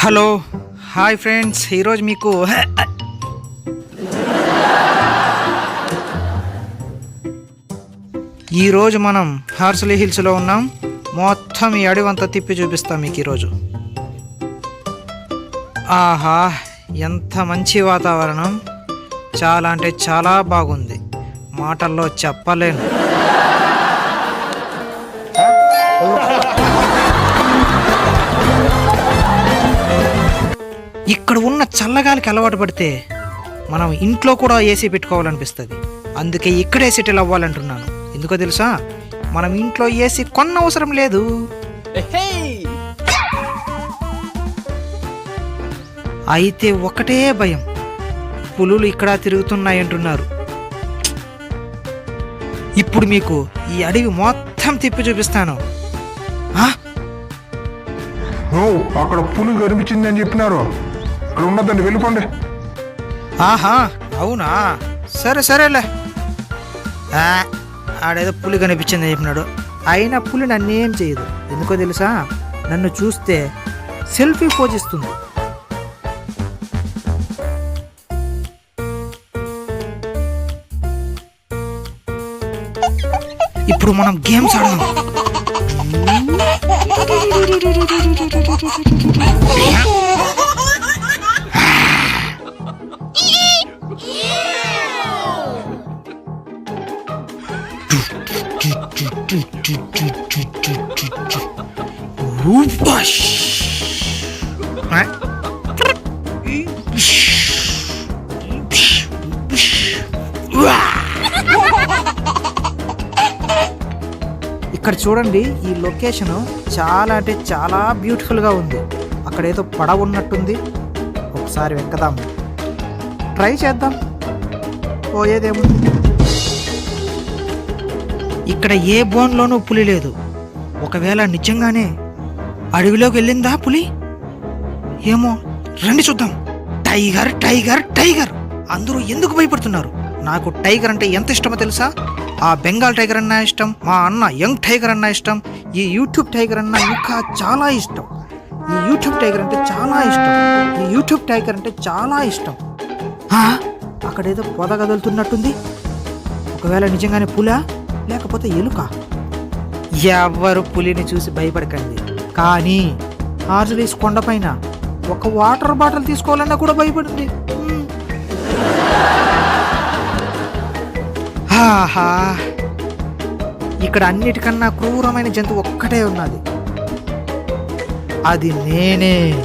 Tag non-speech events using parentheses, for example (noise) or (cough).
Hello hi friends ఈరోజు మీకు ఈరోజు మనం హార్సలీ హిల్స్లో ఉన్నాం. మొత్తం ఈ అడవంతా తిప్పి చూపిస్తాం మీకు ఈరోజు. ఆహా ఎంత మంచి వాతావరణం. చాలా అంటే చాలా బాగుంది. మాటల్లో చెప్పలేను. ఇక్కడ ఉన్న చల్లగాలికి అలవాటు పడితే మనం ఇంట్లో కూడా ఏసీ పెట్టుకోవాలనిపిస్తుంది. అందుకే ఇక్కడే సెటిల్ అవ్వాలంటున్నాను. ఎందుకో తెలుసా? మనం ఇంట్లో ఏసీ కొన్న అవసరం లేదు అయితే ఒకటే భయం. పులులు ఇక్కడ తిరుగుతున్నాయి అంటున్నారు ఇప్పుడు మీకు ఈ అడవి మొత్తం తిప్పి చూపిస్తాను. అక్కడ పులి కనిపించింది అని చెప్పినారు. అక్కడ ఉండదండి వెళ్ళిపోండి. ఆహా అవునా? సరే సరేలే. ఆ, ఆడేదో పులి కనిపించింది చెప్పినాడు. అయినా పులి నన్నేం చేయదు. ఎందుకో తెలుసా? నన్ను చూస్తే సెల్ఫీ పోజిస్తుంది ఇప్పుడు మనం గేమ్స్ ఆడదాం. (laughs) ఇక్కడ చూడండి ఈ లొకేషన్ చాలా అంటే చాలా బ్యూటిఫుల్గా ఉంది. అక్కడ ఏదో పడవ ఉన్నట్టుంది. ఒకసారి వెక్కదాం ట్రై చేద్దాం. పోయేదేముంది? ఇక్కడ ఏ బోన్లోనూ పులి లేదు. ఒకవేళ నిజంగానే అడవిలోకి వెళ్ళిందా పులి? ఏమో రండి చూద్దాం. Tiger tiger tiger! అందరూ ఎందుకు భయపడుతున్నారు? నాకు టైగర్ అంటే ఎంత ఇష్టమో తెలుసా? ఆ బెంగాల్ టైగర్ అన్న ఇష్టం మా అన్న యంగ్ టైగర్ అన్నా ఇష్టం ఈ యూట్యూబ్ టైగర్ అన్న ఇంకా చాలా ఇష్టం. ఈ యూట్యూబ్ టైగర్ అంటే చాలా ఇష్టం. ఈ యూట్యూబ్ టైగర్ అంటే చాలా ఇష్టం. ఆ, అక్కడేదో పొద కదులుతున్నట్టుంది. ఒకవేళ నిజంగానే పులా? లేకపోతే ఎలుక? ఎవ్వరు పులిని చూసి భయపడకండి. కానీ ఆర్జలీస్ కొండపైన ఒక వాటర్ బాటిల్ తీసుకోవాలన్నా కూడా భయపడింది. ఆహా! ఇక్కడ అన్నిటికన్నా క్రూరమైన జంతువు ఒక్కటే ఉన్నది. అది నేనే.